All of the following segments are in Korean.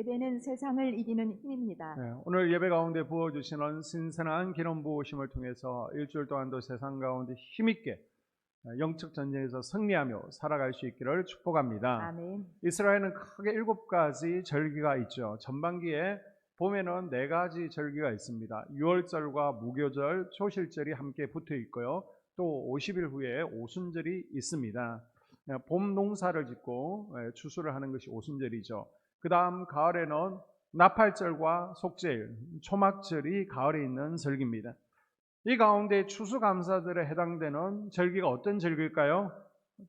예배는 세상을 이기는 힘입니다. 네, 오늘 예배 가운데 부어주시는 신선한 기름 부으심을 통해서 일주일 동안도 세상 가운데 힘있게 영적 전쟁에서 승리하며 살아갈 수 있기를 축복합니다. 아멘. 이스라엘은 크게 일곱 가지 절기가 있죠. 전반기에 봄에는 네 가지 절기가 있습니다. 유월절과 무교절, 초실절이 함께 붙어 있고요. 또 50일 후에 오순절이 있습니다. 봄 농사를 짓고 예, 추수를 하는 것이 오순절이죠. 그 다음 가을에는 나팔절과 속죄일, 초막절이 가을에 있는 절기입니다. 이 가운데 추수감사절에 해당되는 절기가 어떤 절기일까요?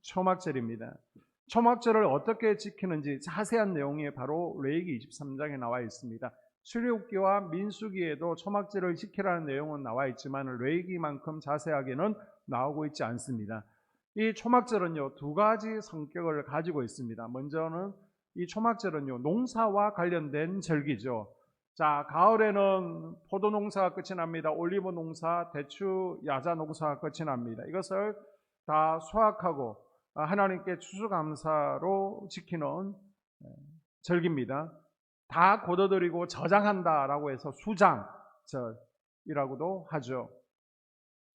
초막절입니다. 초막절을 어떻게 지키는지 자세한 내용이 바로 레이기 23장에 나와 있습니다. 출애굽기와 민수기에도 초막절을 지키라는 내용은 나와 있지만 레이기만큼 자세하게는 나오고 있지 않습니다. 이 초막절은요 두 가지 성격을 가지고 있습니다. 먼저는 이 초막절은요 농사와 관련된 절기죠. 자 가을에는 포도 농사가 끝이 납니다. 올리브 농사, 대추, 야자 농사가 끝이 납니다. 이것을 다 수확하고 하나님께 추수감사로 지키는 절기입니다. 다 걷어들이고 저장한다라고 해서 수장절이라고도 하죠.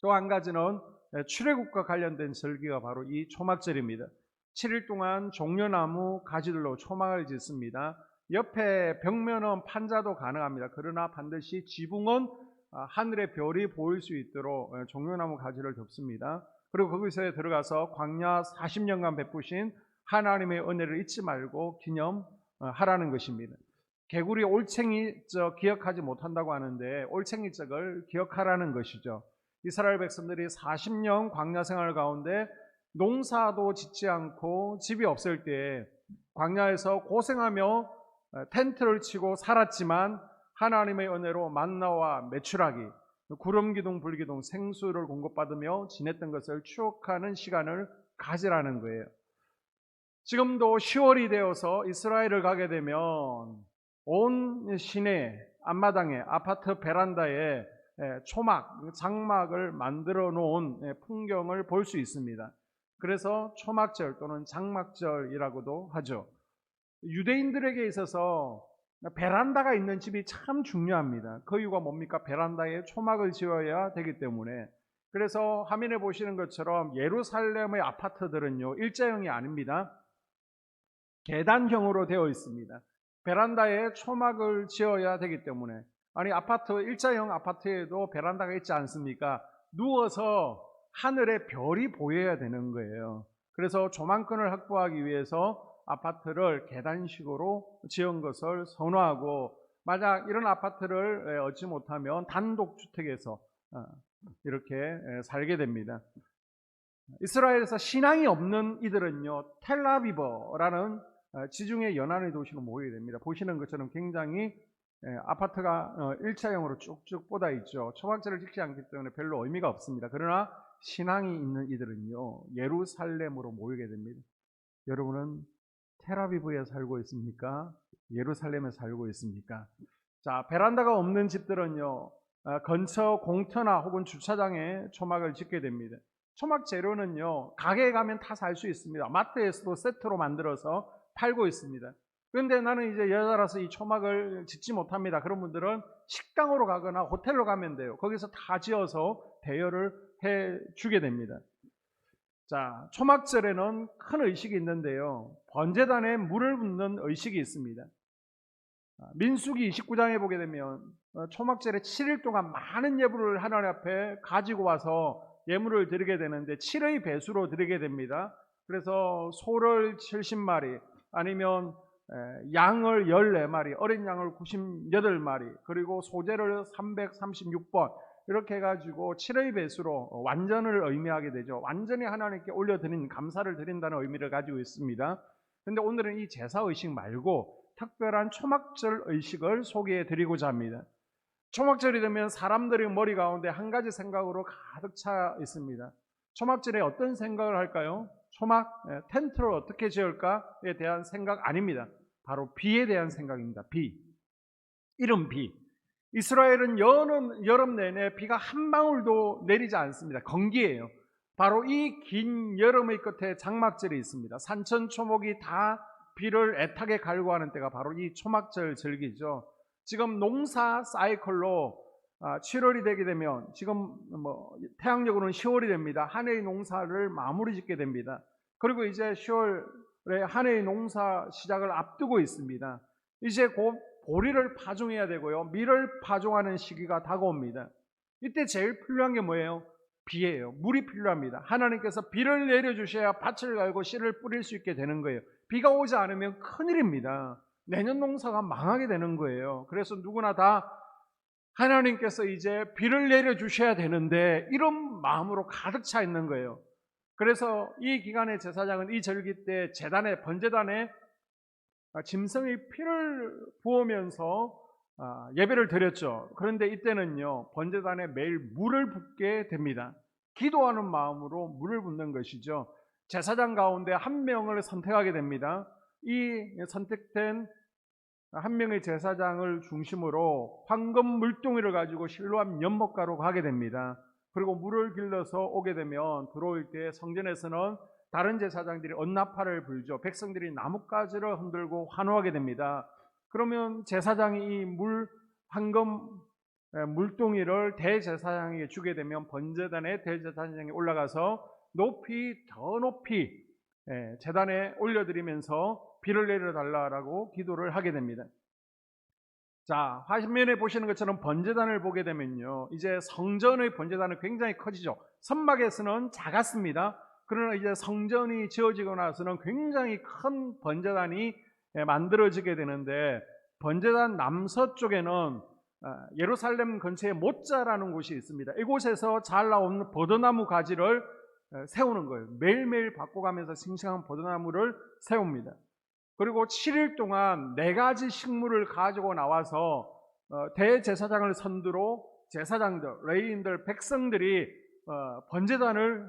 또 한 가지는 출애굽과 관련된 절기가 바로 이 초막절입니다. 7일 동안 종려나무 가지들로 초막을 짓습니다. 옆에 벽면은 판자도 가능합니다. 그러나 반드시 지붕은 하늘의 별이 보일 수 있도록 종려나무 가지를 덮습니다. 그리고 거기서 들어가서 광야 40년간 베푸신 하나님의 은혜를 잊지 말고 기념하라는 것입니다. 개구리 올챙이 적 기억하지 못한다고 하는데 올챙이 적을 기억하라는 것이죠. 이스라엘 백성들이 40년 광야 생활 가운데 농사도 짓지 않고 집이 없을 때 광야에서 고생하며 텐트를 치고 살았지만 하나님의 은혜로 만나와 메추라기, 구름 기둥, 불 기둥, 생수를 공급받으며 지냈던 것을 추억하는 시간을 가지라는 거예요. 지금도 10월이 되어서 이스라엘을 가게 되면 온 시내 앞마당에 아파트 베란다에 초막, 장막을 만들어 놓은 풍경을 볼 수 있습니다. 그래서 초막절 또는 장막절이라고도 하죠. 유대인들에게 있어서 베란다가 있는 집이 참 중요합니다. 그 이유가 뭡니까? 베란다에 초막을 지어야 되기 때문에. 그래서 화면에 보시는 것처럼 예루살렘의 아파트들은요, 일자형이 아닙니다. 계단형으로 되어 있습니다. 베란다에 초막을 지어야 되기 때문에. 아니, 아파트, 일자형 아파트에도 베란다가 있지 않습니까? 누워서 하늘에 별이 보여야 되는 거예요. 그래서 조망권을 확보하기 위해서 아파트를 계단식으로 지은 것을 선호하고 만약 이런 아파트를 얻지 못하면 단독주택에서 이렇게 살게 됩니다. 이스라엘에서 신앙이 없는 이들은요, 텔라비버라는 지중해 연안의 도시로 모이게 됩니다. 보시는 것처럼 굉장히 아파트가 일차형으로 쭉쭉 뻗어 있죠. 초막절을 짓지 않기 때문에 별로 의미가 없습니다. 그러나 신앙이 있는 이들은요, 예루살렘으로 모이게 됩니다. 여러분은 테라비브에 살고 있습니까? 예루살렘에 살고 있습니까? 자, 베란다가 없는 집들은요, 근처 공터나 혹은 주차장에 초막을 짓게 됩니다. 초막 재료는요, 가게에 가면 다 살 수 있습니다. 마트에서도 세트로 만들어서 팔고 있습니다. 그런데 나는 이제 여자라서 이 초막을 짓지 못합니다. 그런 분들은 식당으로 가거나 호텔로 가면 돼요. 거기서 다 지어서 대여를 해 주게 됩니다. 자, 초막절에는 큰 의식이 있는데요. 번제단에 물을 붓는 의식이 있습니다. 민수기 29장에 보게 되면 어, 초막절에 7일 동안 많은 예물을 하나님 앞에 가지고 와서 예물을 드리게 되는데 7의 배수로 드리게 됩니다. 그래서 소를 70마리 아니면 양을 14마리, 어린 양을 98마리, 그리고 소재를 336번 이렇게 해가지고 7의 배수로 완전을 의미하게 되죠. 완전히 하나님께 올려드린 감사를 드린다는 의미를 가지고 있습니다. 근데 오늘은 이 제사 의식 말고 특별한 초막절 의식을 소개해 드리고자 합니다. 초막절이 되면 사람들의 머리 가운데 한 가지 생각으로 가득 차 있습니다. 초막절에 어떤 생각을 할까요? 초막 텐트를 어떻게 지을까에 대한 생각 아닙니다. 바로 비에 대한 생각입니다. 비. 이름 비. 이스라엘은 여름, 여름 내내 비가 한 방울도 내리지 않습니다. 건기예요. 바로 이 긴 여름의 끝에 장막절이 있습니다. 산천 초목이 다 비를 애타게 갈구하는 때가 바로 이 초막절 절기죠. 지금 농사 사이클로 아, 7월이 되게 되면 지금 뭐 태양력으로는 10월이 됩니다. 한 해의 농사를 마무리 짓게 됩니다. 그리고 이제 10월에 한 해의 농사 시작을 앞두고 있습니다. 이제 곧 보리를 파종해야 되고요. 밀을 파종하는 시기가 다가옵니다. 이때 제일 필요한 게 뭐예요? 비예요. 물이 필요합니다. 하나님께서 비를 내려주셔야 밭을 갈고 씨를 뿌릴 수 있게 되는 거예요. 비가 오지 않으면 큰일입니다. 내년 농사가 망하게 되는 거예요. 그래서 누구나 다 하나님께서 이제 비를 내려주셔야 되는데 이런 마음으로 가득 차 있는 거예요. 그래서 이 기간의 제사장은 이 절기 때 재단에 번제단에 아, 짐승의 피를 부으면서 아, 예배를 드렸죠. 그런데 이때는요 번제단에 매일 물을 붓게 됩니다. 기도하는 마음으로 물을 붓는 것이죠. 제사장 가운데 한 명을 선택하게 됩니다. 이 선택된 한 명의 제사장을 중심으로 황금 물동이를 가지고 실로암 연못가로 가게 됩니다. 그리고 물을 길러서 오게 되면 들어올 때 성전에서는 다른 제사장들이 언나팔을 불죠. 백성들이 나뭇가지를 흔들고 환호하게 됩니다. 그러면 제사장이 이 물 황금 에, 물동이를 대제사장에게 주게 되면 번제단의 대제사장이 올라가서 높이 더 높이 에, 제단에 올려드리면서 비를 내려달라라고 기도를 하게 됩니다. 자, 화면에 보시는 것처럼 번제단을 보게 되면요. 이제 성전의 번제단은 굉장히 커지죠. 선막에서는 작았습니다. 그러나 이제 성전이 지어지고 나서는 굉장히 큰 번제단이 예, 만들어지게 되는데 번제단 남서쪽에는 아, 예루살렘 근처에 모짜라는 곳이 있습니다. 이곳에서 잘 나오는 버드나무 가지를 에, 세우는 거예요. 매일매일 바꿔가면서 싱싱한 버드나무를 세웁니다. 그리고 7일 동안 네 가지 식물을 가지고 나와서 어, 대제사장을 선두로 제사장들, 레이인들, 백성들이 어, 번제단을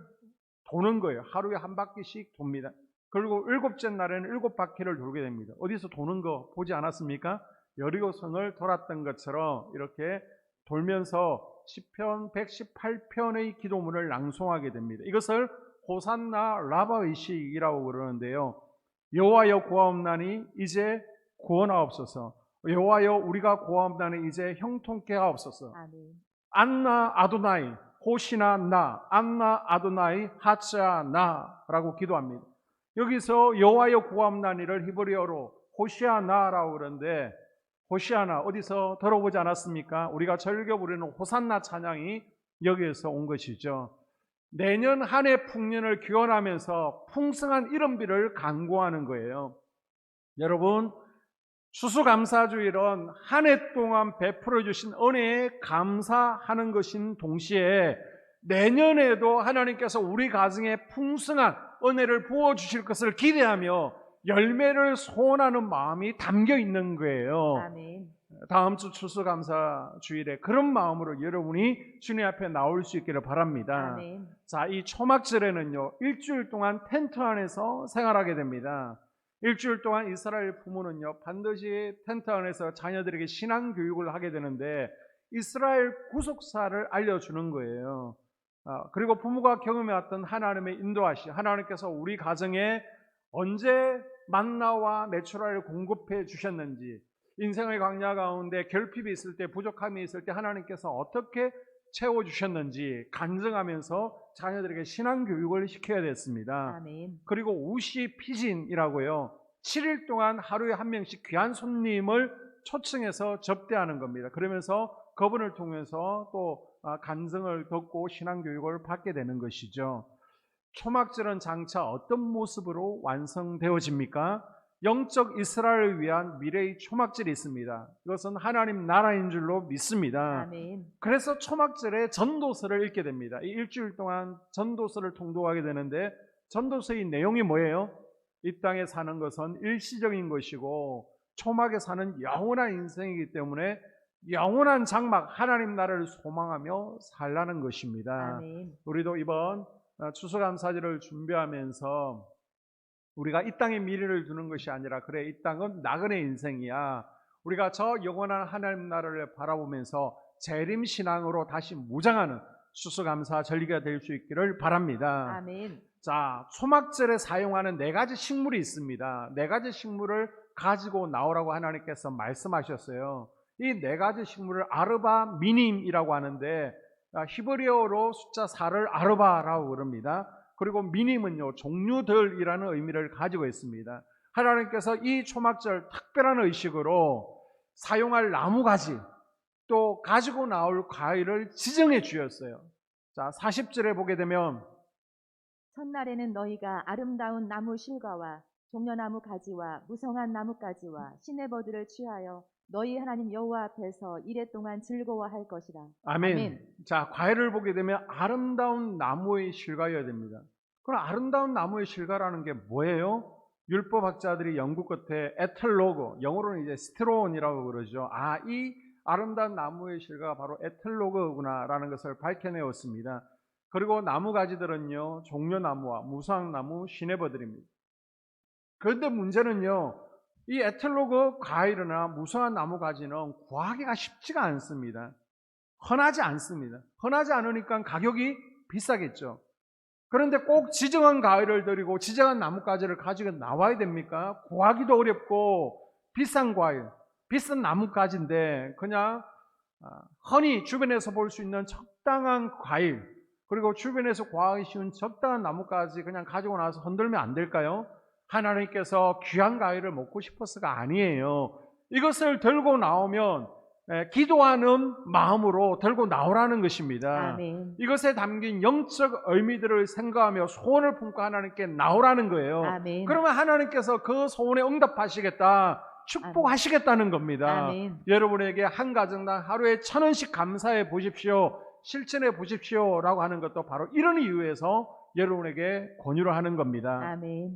도는 거예요. 하루에 한 바퀴씩 돕니다. 그리고 일곱째 날에는 일곱 바퀴를 돌게 됩니다. 어디서 도는 거 보지 않았습니까? 여리고성을 돌았던 것처럼 이렇게 돌면서 시편 118편의 기도문을 낭송하게 됩니다. 이것을 호산나 라바 의식이라고 그러는데요. 여호와여 구하옵나니 이제 구원하옵소서. 여호와여 우리가 구하옵나니 이제 형통케 하옵소서. 아멘. 안나 아도나이 호시나 나 안나 아도나이 하차 나라고 기도합니다. 여기서 여호와여 구함나니를 히브리어로 호시아나라고 그러는데 호시아나 어디서 들어보지 않았습니까? 우리가 즐겨 부르는 호산나 찬양이 여기에서 온 것이죠. 내년 한 해 풍년을 기원하면서 풍성한 이른비를 간구하는 거예요. 여러분 추수감사주일은 한 해 동안 베풀어 주신 은혜에 감사하는 것인 동시에 내년에도 하나님께서 우리 가정에 풍성한 은혜를 부어 주실 것을 기대하며 열매를 소원하는 마음이 담겨 있는 거예요. 아멘. 다음 주 추수감사 주일에 그런 마음으로 여러분이 주님 앞에 나올 수 있기를 바랍니다. 아멘. 자, 이 초막절에는요, 일주일 동안 텐트 안에서 생활하게 됩니다. 일주일 동안 이스라엘 부모는요, 반드시 텐트 안에서 자녀들에게 신앙 교육을 하게 되는데, 이스라엘 구속사를 알려주는 거예요. 아, 그리고 부모가 경험해왔던 하나님의 인도하시, 하나님께서 우리 가정에 언제 만나와 내추럴을 공급해 주셨는지, 인생의 광야 가운데 결핍이 있을 때, 부족함이 있을 때 하나님께서 어떻게 채워 주셨는지 간증하면서 자녀들에게 신앙 교육을 시켜야 됐습니다. 아멘. 그리고 우시 피진이라고요. 7일 동안 하루에 한 명씩 귀한 손님을 초청해서 접대하는 겁니다. 그러면서 그분을 통해서 또 아, 간증을 듣고 신앙 교육을 받게 되는 것이죠. 초막절은 장차 어떤 모습으로 완성되어집니까? 영적 이스라엘을 위한 미래의 초막절이 있습니다. 이것은 하나님 나라인 줄로 믿습니다. 아멘. 그래서 초막절에 전도서를 읽게 됩니다. 이 일주일 동안 전도서를 통독하게 되는데 전도서의 내용이 뭐예요? 이 땅에 사는 것은 일시적인 것이고 초막에 사는 영원한 인생이기 때문에 영원한 장막 하나님 나라를 소망하며 살라는 것입니다. 아멘. 우리도 이번 어, 추수감사절을 준비하면서 우리가 이 땅에 미래를 두는 것이 아니라 그래 이 땅은 나그네 인생이야. 우리가 저 영원한 하나님 나라를 바라보면서 재림 신앙으로 다시 무장하는 추수감사 절기가 될 수 있기를 바랍니다. 아멘. 자, 초막절에 사용하는 네 가지 식물이 있습니다. 네 가지 식물을 가지고 나오라고 하나님께서 말씀하셨어요. 이 네 가지 식물을 아르바 미님이라고 하는데 아, 히브리어로 숫자 4를 아르바라고 그럽니다. 그리고 미님은요 종류들이라는 의미를 가지고 있습니다. 하나님께서 이 초막절 특별한 의식으로 사용할 나무 가지 또 가지고 나올 과일을 지정해 주셨어요. 자, 40절에 보게 되면 첫날에는 너희가 아름다운 나무 실과와 종려나무 가지와 무성한 나뭇가지와 시내버들을 취하여 너희 하나님 여호와 앞에서 이래 동안 즐거워할 것이라. 아멘. 아멘. 자, 과일을 보게 되면 아름다운 나무의 실과여야 됩니다. 그럼 아름다운 나무의 실과라는 게 뭐예요? 율법학자들이 연구 끝에 에틀로그, 영어로는 이제 스트론이라고 그러죠. 아, 이 아름다운 나무의 실과가 바로 에틀로그구나라는 것을 밝혀내었습니다. 그리고 나무 가지들은요, 종려나무와 무상나무, 시네버들입니다. 그런데 문제는요, 이 에틀로그 과일이나 무성한 나무 가지는 구하기가 쉽지가 않습니다. 흔하지 않습니다. 흔하지 않으니까 가격이 비싸겠죠. 그런데 꼭 지정한 과일을 드리고 지정한 나뭇가지를 가지고 나와야 됩니까? 구하기도 어렵고 비싼 과일, 비싼 나뭇가지인데 그냥 아, 흔히 주변에서 볼 수 있는 적당한 과일 그리고 주변에서 구하기 쉬운 적당한 나뭇가지 그냥 가지고 나와서 흔들면 안 될까요? 하나님께서 귀한 과일을 먹고 싶어서가 아니에요. 이것을 들고 나오면 에, 기도하는 마음으로 들고 나오라는 것입니다. 아멘. 이것에 담긴 영적 의미들을 생각하며 소원을 품고 하나님께 나오라는 거예요. 아멘. 그러면 하나님께서 그 소원에 응답하시겠다, 축복하시겠다는 겁니다. 아멘. 여러분에게 한 가정당 하루에 천 원씩 감사해 보십시오, 실천해 보십시오라고 하는 것도 바로 이런 이유에서 여러분에게 권유를 하는 겁니다. 아멘.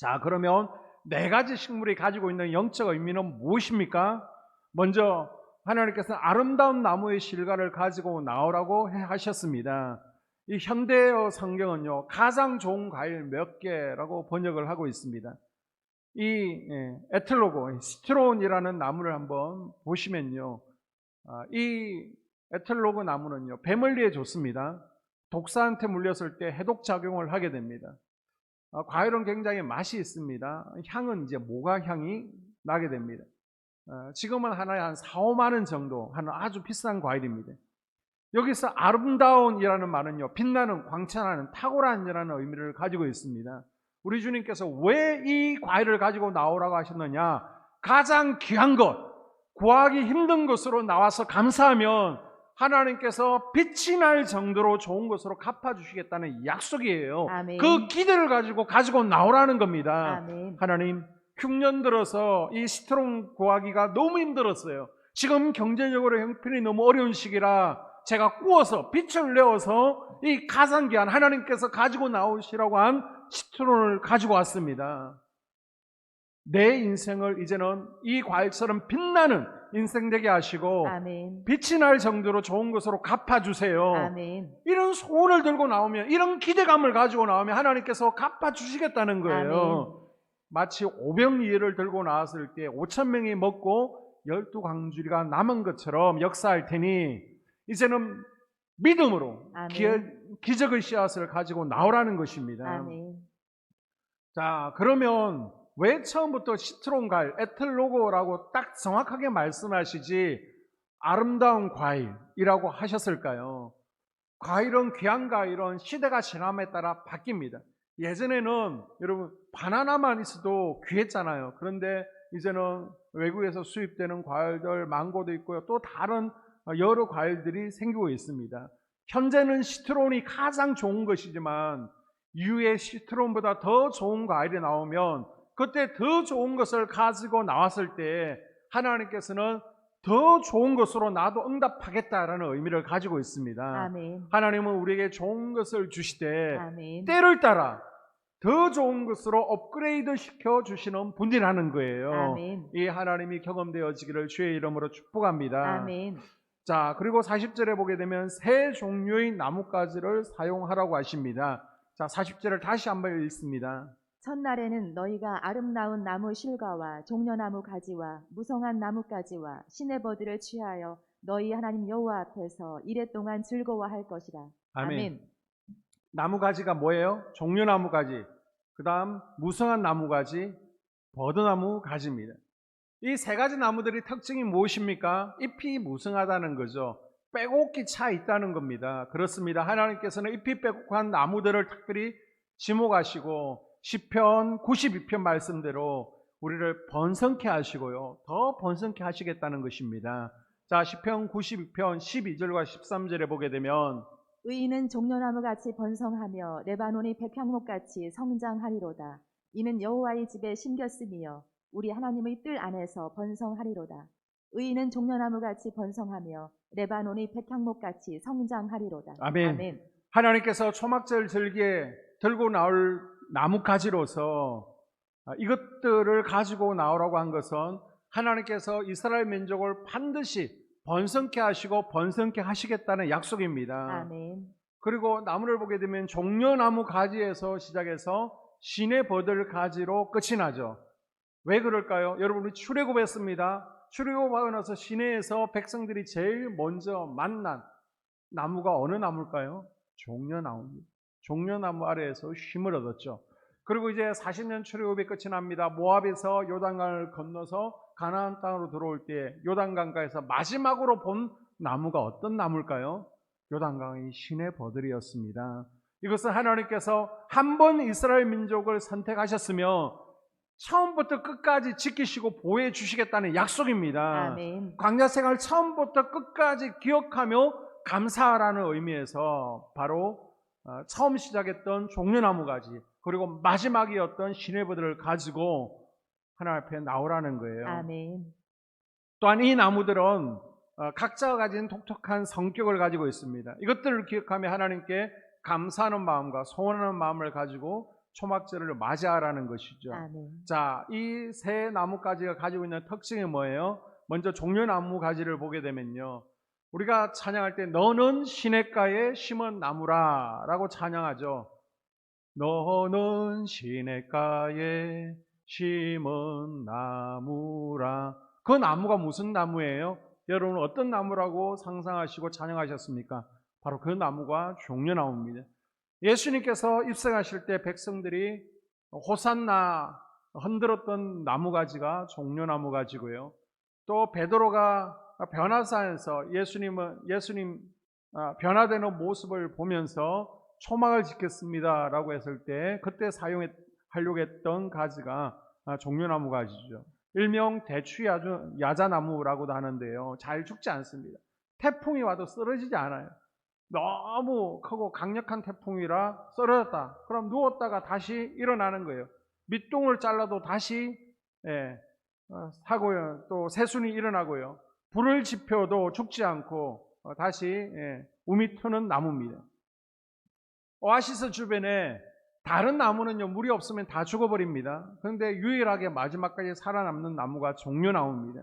자, 그러면 네 가지 식물이 가지고 있는 영적 의미는 무엇입니까? 먼저 하나님께서 아름다운 나무의 실과를 가지고 나오라고 해- 하셨습니다. 이 현대어 성경은요, 가장 좋은 과일 몇 개라고 번역을 하고 있습니다. 이 예, 에틀로고, 시트론이라는 나무를 한번 보시면요, 아, 이 에틀로그 나무는요, 배멀리에 좋습니다. 독사한테 물렸을 때 해독 작용을 하게 됩니다. 아, 과일은 굉장히 맛이 있습니다. 향은 이제 모가 향이 나게 됩니다. 어, 지금은 하나에 한 4, 5만 원 정도 하는 아주 비싼 과일입니다. 여기서 아름다운이라는 말은요, 빛나는, 광채나는, 탁월한이라는 의미를 가지고 있습니다. 우리 주님께서 왜 이 과일을 가지고 나오라고 하셨느냐? 가장 귀한 것, 구하기 힘든 것으로 나와서 감사하면 하나님께서 빛이 날 정도로 좋은 것으로 갚아주시겠다는 약속이에요. 아멘. 그 기대를 가지고 가지고 나오라는 겁니다. 아멘. 하나님, 흉년 들어서 이 시트롱 구하기가 너무 힘들었어요. 지금 경제적으로 형편이 너무 어려운 시기라 제가 구워서 빛을 내어서 이 가상기한 하나님께서 가지고 나오시라고 한 시트론을 가지고 왔습니다. 내 인생을 이제는 이 과일처럼 빛나는 인생 되게 하시고 아멘. 빛이 날 정도로 좋은 것으로 갚아주세요. 아멘. 이런 소원을 들고 나오면 이런 기대감을 가지고 나오면 하나님께서 갚아주시겠다는 거예요. 아멘. 마치 오병이어를 들고 나왔을 때 5천 명이 먹고 열두 광주리가 남은 것처럼 역사할 테니 이제는 믿음으로. 기, 기적의 씨앗을 가지고 나오라는 것입니다. 아멘. 자 그러면 왜 처음부터 시트론갈 에틀로고라고 딱 정확하게 말씀하시지 아름다운 과일이라고 하셨을까요? 과일은 귀한 과일은 시대가 지남에 따라 바뀝니다. 예전에는 여러분 바나나만 있어도 귀했잖아요. 그런데 이제는 외국에서 수입되는 과일들 망고도 있고요. 또 다른 여러 과일들이 생기고 있습니다. 현재는 시트론이 가장 좋은 것이지만 이후에 시트론보다 더 좋은 과일이 나오면 그때 더 좋은 것을 가지고 나왔을 때 하나님께서는 더 좋은 것으로 나도 응답하겠다라는 의미를 가지고 있습니다. 아멘. 하나님은 우리에게 좋은 것을 주시되 아멘. 때를 따라 더 좋은 것으로 업그레이드 시켜 주시는 분이라는 거예요. 아멘. 이 하나님이 경험되어지기를 주의 이름으로 축복합니다. 아멘. 자, 그리고 40절에 보게 되면 세 종류의 나뭇가지를 사용하라고 하십니다. 자, 40절을 다시 한번 읽습니다. 첫날에는 너희가 아름다운 나무 실과와 종려나무 가지와 무성한 나뭇가지와 시내버들을 취하여 너희 하나님 여호와 앞에서 이래 동안 즐거워할 것이라. 아멘. 나무 가지가 뭐예요? 종려나무 가지. 그 다음 무성한 나무 가지, 버드나무 가지입니다. 이 세 가지 나무들이 특징이 무엇입니까? 잎이 무성하다는 거죠. 빼곡히 차 있다는 겁니다. 그렇습니다. 하나님께서는 잎이 빼곡한 나무들을 특별히 지목하시고 시편 92편 말씀대로 우리를 번성케 하시고요. 더 번성케 하시겠다는 것입니다. 자, 시편 92편 12절과 13절에 보게 되면 의인은 종려나무 같이 번성하며 레바논이 백향목 같이 성장하리로다. 이는 여호와의 집에 심겼으며 우리 하나님의 뜰 안에서 번성하리로다. 의인은 종려나무 같이 번성하며 레바논이 백향목 같이 성장하리로다. 아멘. 하나님께서 초막절 절기에 들고 나올 나무 가지로서 아, 이것들을 가지고 나오라고 한 것은 하나님께서 이스라엘 민족을 반드시 번성케 하시고 번성케 하시겠다는 약속입니다. 아멘. 그리고 나무를 보게 되면 종려나무 가지에서 시작해서 신의 버들 가지로 끝이 나죠. 왜 그럴까요? 여러분 우리 출애굽했습니다. 출애굽하고 나서 시내에서 백성들이 제일 먼저 만난 나무가 어느 나무일까요? 종려나무입니다. 종려나무 아래에서 쉼을 얻었죠. 그리고 이제 40년 출애굽이 끝이 납니다. 모압에서 요단강을 건너서 가나안 땅으로 들어올 때 요단강가에서 마지막으로 본 나무가 어떤 나무일까요? 요단강의 신의 버들이었습니다. 이것은 하나님께서 한 번 이스라엘 민족을 선택하셨으며 처음부터 끝까지 지키시고 보호해 주시겠다는 약속입니다. 아멘. 광야 생활 처음부터 끝까지 기억하며 감사하라는 의미에서 바로 어, 처음 시작했던 종려나무 가지 그리고 마지막이었던 시내버들을 가지고 하나님 앞에 나오라는 거예요. 아멘. 또한 이 나무들은 어, 각자가 가진 독특한 성격을 가지고 있습니다. 이것들을 기억하며 하나님께 감사하는 마음과 소원하는 마음을 가지고 초막절을 맞이하라는 것이죠. 아멘. 자, 이 세 나무가지가 가지고 있는 특징이 뭐예요? 먼저 종려나무 가지를 보게 되면요. 우리가 찬양할 때 너는 시냇가에 심은 나무라 라고 찬양하죠. 너는 시냇가에 심은 나무라. 그 나무가 무슨 나무예요? 여러분 어떤 나무라고 상상하시고 찬양하셨습니까? 바로 그 나무가 종려나무입니다. 예수님께서 입성하실 때 백성들이 호산나 흔들었던 나무가지가 종려나무 가지고요. 또 베드로가 변화산에서 예수님은 예수님 아, 변화되는 모습을 보면서 초막을 짓겠습니다라고 했을 때 그때 사용해 하려고 했던 가지가 아, 종려나무 가지죠. 일명 대추 야자나무라고도 하는데요. 잘 죽지 않습니다. 태풍이 와도 쓰러지지 않아요. 너무 크고 강력한 태풍이라 쓰러졌다. 그럼 누웠다가 다시 일어나는 거예요. 밑동을 잘라도 다시 예, 어, 사고요. 또 새순이 일어나고요. 불을 지펴도 죽지 않고 어, 다시 예, 우미 트는 나무입니다. 오아시스 주변에 다른 나무는요 물이 없으면 다 죽어버립니다. 그런데 유일하게 마지막까지 살아남는 나무가 종려나무입니다.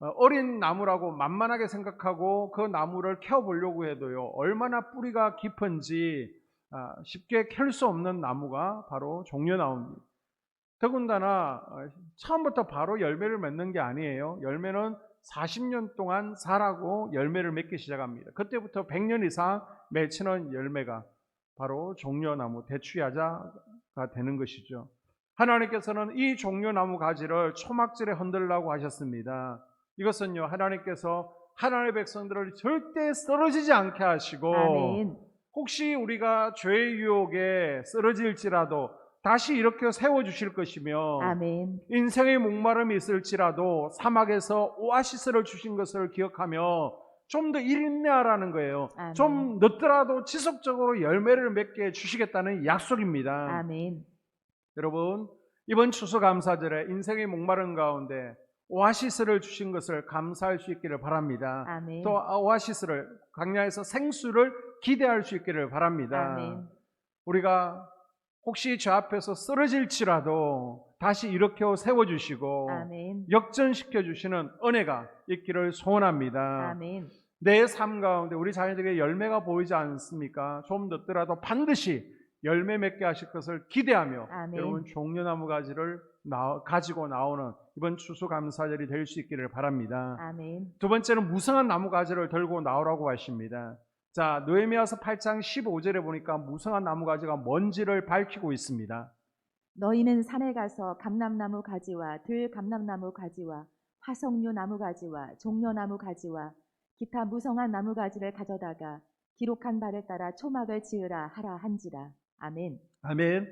어, 어린 나무라고 만만하게 생각하고 그 나무를 캐어보려고 해도요 얼마나 뿌리가 깊은지 아, 쉽게 캘 수 없는 나무가 바로 종려나무입니다. 더군다나 어, 처음부터 바로 열매를 맺는 게 아니에요. 열매는 40년 동안 자라고 열매를 맺기 시작합니다. 그때부터 100년 이상 맺히는 열매가 바로 종려나무, 대추야자가 되는 것이죠. 하나님께서는 이 종려나무 가지를 초막절에 흔들라고 하셨습니다. 이것은요, 하나님께서 하나님의 백성들을 절대 쓰러지지 않게 하시고, 아멘. 혹시 우리가 죄의 유혹에 쓰러질지라도 다시 이렇게 세워 주실 것이며, 아멘. 인생의 목마름이 있을지라도 사막에서 오아시스를 주신 것을 기억하며 좀 더 인내하라는 거예요. 아멘. 좀 늦더라도 지속적으로 열매를 맺게 해주시겠다는 약속입니다. 아멘. 여러분, 이번 추수감사절에 인생의 목마름 가운데 오아시스를 주신 것을 감사할 수 있기를 바랍니다. 아멘. 또 오아시스를 광야에서 생수를 기대할 수 있기를 바랍니다. 아멘. 우리가 혹시 저 앞에서 쓰러질지라도 다시 일으켜 세워주시고 아멘. 역전시켜 주시는 은혜가 있기를 소원합니다. 아멘. 내 삶 가운데 우리 자녀들에게 열매가 보이지 않습니까? 좀 늦더라도 반드시 열매 맺게 하실 것을 기대하며 아멘. 여러분 종려나무 가지를 나- 가지고 나오는 이번 추수감사절이 될 수 있기를 바랍니다. 아멘. 두 번째는 무성한 나무 가지를 들고 나오라고 하십니다. 자, 느헤미야서 8장 15절에 보니까 무성한 나무가지가 먼지를 밝히고 있습니다. 너희는 산에 가서 감람나무 가지와 들 감람나무 가지와 화석류 나무 가지와 종려나무 가지와 기타 무성한 나무 가지를 가져다가 기록한 바를 따라 초막을 지으라 하라 한지라. 아멘. 아멘.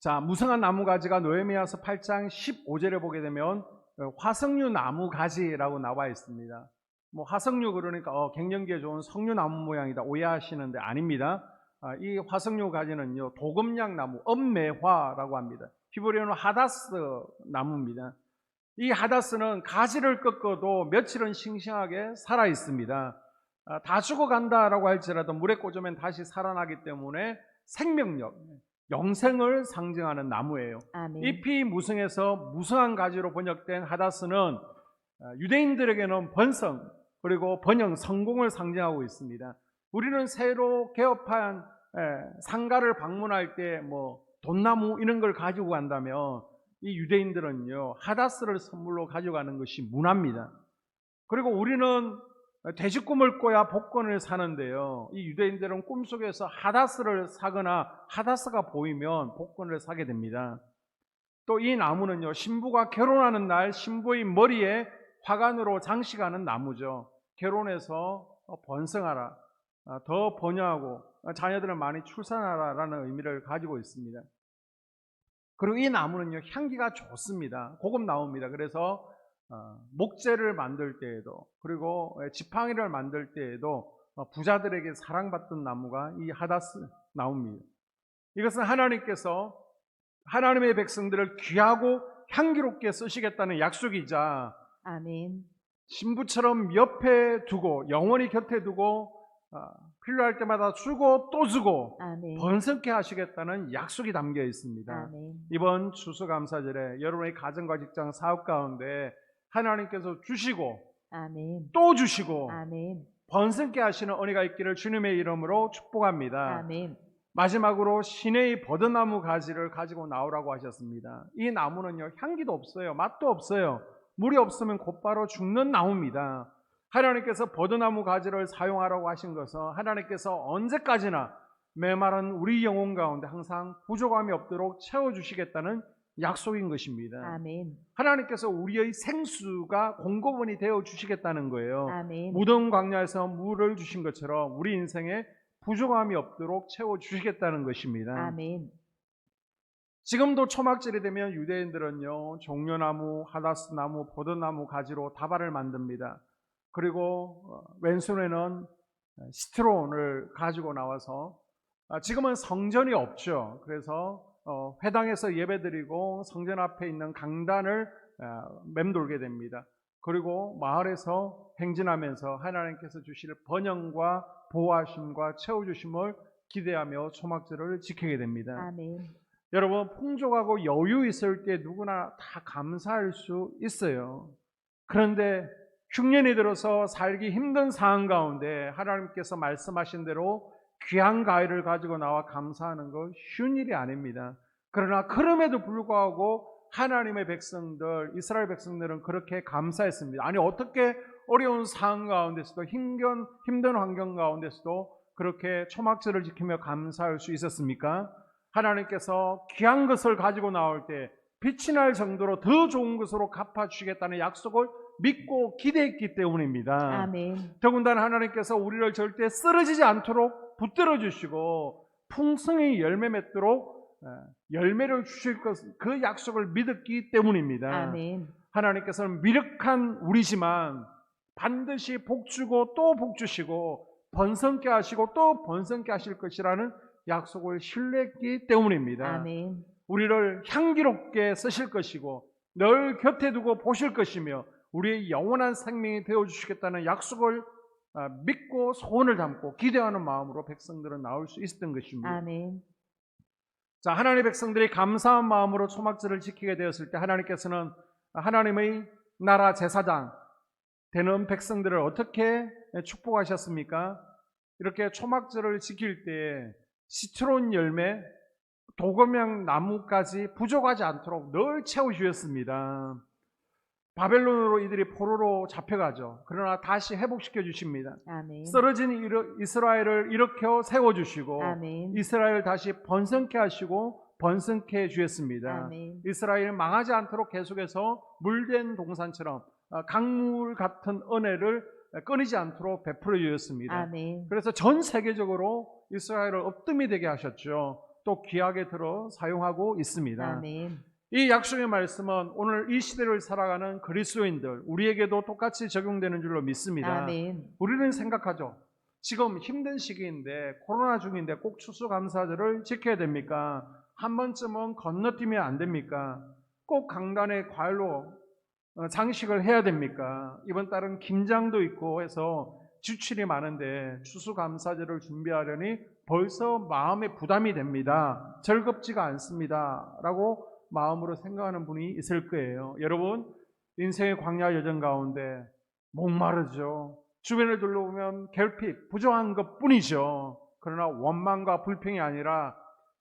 자, 무성한 나무 가지가 노에미야서 8장 15절에 보게 되면 어, 화석류 나무 가지라고 나와 있습니다. 뭐 화석류 그러니까 어, 갱년기에 좋은 석류 나무 모양이다 오해하시는데 아닙니다. 아, 이 화석류 가지는요 도금양 나무, 엄매화라고 합니다. 히브리어는 하다스 나무입니다. 이 하다스는 가지를 꺾어도 며칠은 싱싱하게 살아 있습니다. 아, 다 죽어간다라고 할지라도 물에 꽂으면 다시 살아나기 때문에 생명력, 영생을 상징하는 나무예요. 아멘. 잎이 무성해서 무성한 가지로 번역된 하다스는 어, 유대인들에게는 번성 그리고 번영, 성공을 상징하고 있습니다. 우리는 새로 개업한 에, 상가를 방문할 때 뭐 돈나무 이런 걸 가지고 간다면 이 유대인들은요 하다스를 선물로 가져가는 것이 문화입니다. 그리고 우리는 돼지 꿈을 꿔야 복권을 사는데요. 이 유대인들은 꿈속에서 하다스를 사거나 하다스가 보이면 복권을 사게 됩니다. 또 이 나무는요, 신부가 결혼하는 날 신부의 머리에 화관으로 장식하는 나무죠. 결혼해서 번성하라, 아, 더 번영하고 자녀들을 많이 출산하라라는 의미를 가지고 있습니다. 그리고 이 나무는요, 향기가 좋습니다. 고급 나무입니다. 그래서 어, 목재를 만들 때에도 그리고 지팡이를 만들 때에도 어, 부자들에게 사랑받던 나무가 이 하다스 나무입니다. 이것은 하나님께서 하나님의 백성들을 귀하고 향기롭게 쓰시겠다는 약속이자 아멘. 신부처럼 옆에 두고 영원히 곁에 두고 어, 필요할 때마다 주고 또 주고 아멘. 번성케 하시겠다는 약속이 담겨 있습니다. 아멘. 이번 추수감사절에 여러분의 가정과 직장 사업 가운데 하나님께서 주시고 아멘. 또 주시고 아멘. 번성케 하시는 은혜가 있기를 주님의 이름으로 축복합니다. 아멘. 마지막으로 시내의 버드나무 가지를 가지고 나오라고 하셨습니다. 이 나무는요 향기도 없어요, 맛도 없어요. 물이 없으면 곧바로 죽는 나무입니다. 하나님께서 버드나무 가지를 사용하라고 하신 것은 하나님께서 언제까지나 메마른 우리 영혼 가운데 항상 부족함이 없도록 채워주시겠다는 약속인 것입니다. 아멘. 하나님께서 우리의 생수가 공급원이 되어 주시겠다는 거예요. 아멘. 무덤 광야에서 물을 주신 것처럼 우리 인생에 부족함이 없도록 채워 주시겠다는 것입니다. 아멘. 지금도 초막절이 되면 유대인들은요 종려나무, 하다스나무, 보드나무 가지로 다발을 만듭니다. 그리고 어, 왼손에는 시트론을 가지고 나와서 아, 지금은 성전이 없죠. 그래서 어, 회당에서 예배드리고 성전 앞에 있는 강단을 아, 맴돌게 됩니다. 그리고 마을에서 행진하면서 하나님께서 주실 번영과 보호하심과 채워주심을 기대하며 초막절을 지키게 됩니다. 아멘. 여러분 풍족하고 여유 있을 때 누구나 다 감사할 수 있어요. 그런데 흉년이 들어서 살기 힘든 상황 가운데 하나님께서 말씀하신 대로 귀한 가위를 가지고 나와 감사하는 것 쉬운 일이 아닙니다. 그러나 그럼에도 불구하고 하나님의 백성들, 이스라엘 백성들은 그렇게 감사했습니다. 아니 어떻게 어려운 상황 가운데서도 힘든, 힘든 환경 가운데서도 그렇게 초막절을 지키며 감사할 수 있었습니까? 하나님께서 귀한 것을 가지고 나올 때 빛이 날 정도로 더 좋은 것으로 갚아주시겠다는 약속을 믿고 기대했기 때문입니다. 아멘. 더군다나 하나님께서 우리를 절대 쓰러지지 않도록 붙들어 주시고 풍성히 열매 맺도록 어, 열매를 주실 것, 그 약속을 믿었기 때문입니다. 아멘. 하나님께서는 미력한 우리지만 반드시 복 주고 또 복 주시고 번성케 하시고 또 번성케 하실 것이라는 약속을 신뢰했기 때문입니다. 아멘. 우리를 향기롭게 쓰실 것이고 늘 곁에 두고 보실 것이며 우리의 영원한 생명이 되어 주시겠다는 약속을 아, 믿고 소원을 담고 기대하는 마음으로 백성들은 나올 수 있었던 것입니다. 아멘. 자, 하나님의 백성들이 감사한 마음으로 초막절을 지키게 되었을 때 하나님께서는 하나님의 나라 제사장 되는 백성들을 어떻게 축복하셨습니까? 이렇게 초막절을 지킬 때 시트론 열매, 도금양 나무까지 부족하지 않도록 늘 채워주셨습니다. 바벨론으로 이들이 포로로 잡혀가죠. 그러나 다시 회복시켜 주십니다. 아멘. 쓰러진 이스라엘을 일으켜 세워 주시고 아멘. 이스라엘을 다시 번성케 하시고 번성케 해 주셨습니다. 아멘. 이스라엘이 망하지 않도록 계속해서 물된 동산처럼 어, 강물 같은 은혜를 끊이지 않도록 베풀어 주셨습니다. 아멘. 그래서 전 세계적으로 이스라엘을 업뜸이 되게 하셨죠. 또 귀하게 들어 사용하고 있습니다. 아멘. 이 약속의 말씀은 오늘 이 시대를 살아가는 그리스도인들 우리에게도 똑같이 적용되는 줄로 믿습니다. 아멘. 우리는 생각하죠. 지금 힘든 시기인데 코로나 중인데 꼭 추수감사절을 지켜야 됩니까? 한 번쯤은 건너뛰면 안 됩니까? 꼭 강단에 과일로 어, 장식을 해야 됩니까? 이번 달은 김장도 있고 해서 지출이 많은데 추수감사절을 준비하려니 벌써 마음에 부담이 됩니다. 즐겁지가 않습니다. 라고 마음으로 생각하는 분이 있을 거예요. 여러분, 인생의 광야 여정 가운데 목마르죠. 주변을 둘러보면 결핍, 부족한 것 뿐이죠. 그러나 원망과 불평이 아니라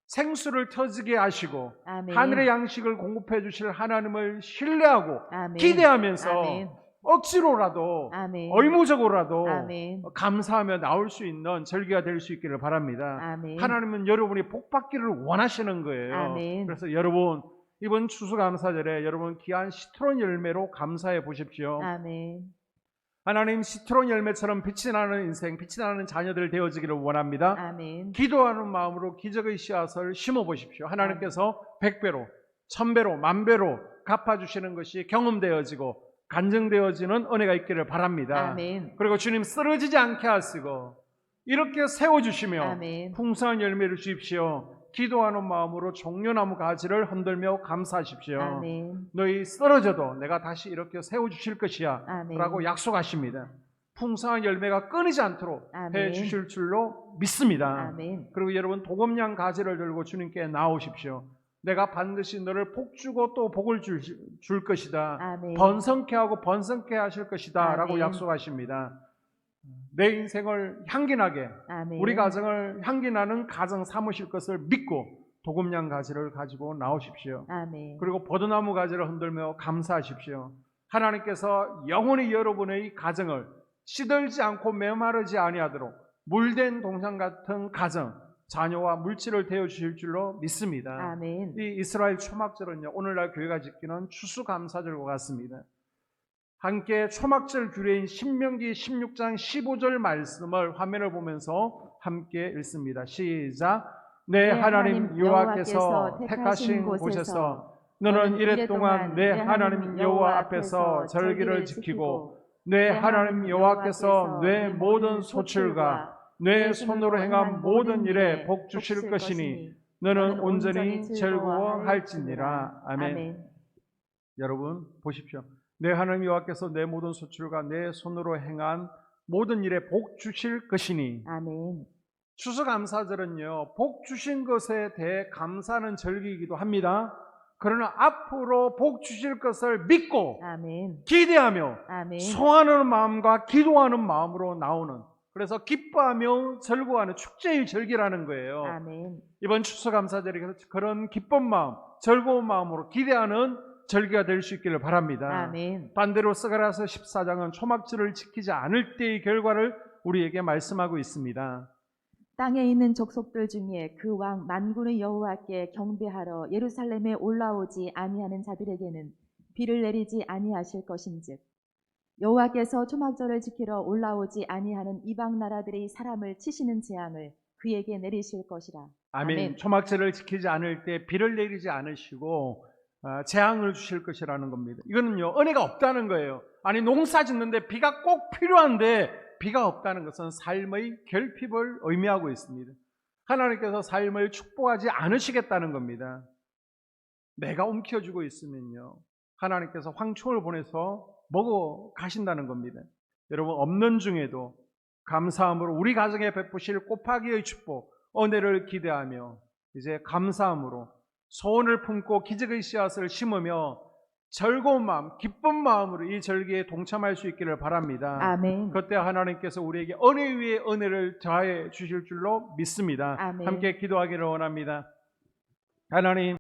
생수를 터지게 하시고 아멘. 하늘의 양식을 공급해 주실 하나님을 신뢰하고 아멘. 기대하면서 아멘. 억지로라도 아멘. 의무적으로라도 아멘. 감사하며 나올 수 있는 절기가 될 수 있기를 바랍니다. 아멘. 하나님은 여러분이 복받기를 원하시는 거예요. 아멘. 그래서 여러분 이번 추수감사절에 여러분 귀한 시트론 열매로 감사해 보십시오. 아멘. 하나님 시트론 열매처럼 빛이 나는 인생, 빛이 나는 자녀들 되어지기를 원합니다. 아멘. 기도하는 마음으로 기적의 씨앗을 심어 보십시오. 하나님께서 백배로, 천배로, 만배로 갚아주시는 것이 경험되어지고 간증되어지는 은혜가 있기를 바랍니다. 아멘. 그리고 주님 쓰러지지 않게 하시고 이렇게 세워주시며 아멘. 풍성한 열매를 주십시오. 기도하는 마음으로 종려나무 가지를 흔들며 감사하십시오. 아멘. 너희 쓰러져도 내가 다시 이렇게 세워주실 것이야 아멘. 라고 약속하십니다. 풍성한 열매가 끊이지 않도록. 해 주실 줄로 믿습니다. 아멘. 그리고 여러분 도금량 가지를 들고 주님께 나오십시오. 내가 반드시 너를 복 주고 또 복을 줄, 줄 것이다. 아멘. 번성케 하고 번성케 하실 것이다. 라고 아멘. 약속하십니다. 내 인생을 향기나게 아멘. 우리 가정을 향기나는 가정 삼으실 것을 믿고 도금량 가지를 가지고 나오십시오. 아멘. 그리고 버드나무 가지를 흔들며 감사하십시오. 하나님께서 영원히 여러분의 가정을 시들지 않고 메마르지 아니하도록 물된 동상 같은 가정, 자녀와 물질을 대어 주실 줄로 믿습니다. 아멘. 이 이스라엘 초막절은요 오늘날 교회가 지키는 추수감사절과 같습니다. 함께 초막절 규례인 신명기 16장 15절 말씀을 화면을 보면서 함께 읽습니다. 시작. 내내 하나님 하나님 여호와께서 택하신 곳에서 너는 이래 동안 내 하나님 여호와 앞에서 절기를 지키고 내 하나님 여호와께서 내 모든 소출과 내 손으로 행한 모든 일에 복 주실 것이니 너는 온전히 즐거워할지니라. 아멘. 여러분 보십시오. 내 하나님 여호와께서 내 모든 소출과 내 손으로 행한 모든 일에 복 주실 것이니 아멘. 추수감사절은요 복 주신 것에 대해 감사하는 절기이기도 합니다. 그러나 앞으로 복 주실 것을 믿고 아멘. 기대하며 아멘. 소원하는 마음과 기도하는 마음으로 나오는 그래서 기뻐하며 즐거워하는 축제의 절기라는 거예요. 아멘. 이번 추수감사절이 그런 기쁜 마음, 즐거운 마음으로 기대하는 절기가 될 수 있기를 바랍니다. 아멘. 반대로 스가라서 14장은 초막절을 지키지 않을 때의 결과를 우리에게 말씀하고 있습니다. 땅에 있는 족속들 중에 그 왕 만군의 여호와께 경배하러 예루살렘에 올라오지 아니하는 자들에게는 비를 내리지 아니하실 것인즉 여호와께서 초막절을 지키러 올라오지 아니하는 이방 나라들의 사람을 치시는 재앙을 그에게 내리실 것이라. 아멘. 아멘. 초막절을 지키지 않을 때 비를 내리지 않으시고 어, 재앙을 주실 것이라는 겁니다. 이거는요 은혜가 없다는 거예요. 아니 농사 짓는데 비가 꼭 필요한데 비가 없다는 것은 삶의 결핍을 의미하고 있습니다. 하나님께서 삶을 축복하지 않으시겠다는 겁니다. 내가 움켜쥐고 있으면요 하나님께서 황충을 보내서 먹어 가신다는 겁니다. 여러분 없는 중에도 감사함으로 우리 가정에 베푸실 곱하기의 축복, 은혜를 기대하며 이제 감사함으로 소원을 품고 기적의 씨앗을 심으며 즐거운 마음, 기쁜 마음으로 이 절기에 동참할 수 있기를 바랍니다. 아멘. 그때 하나님께서 우리에게 은혜 위에 은혜를 더해 주실 줄로 믿습니다. 아멘. 함께 기도하기를 원합니다. 하나님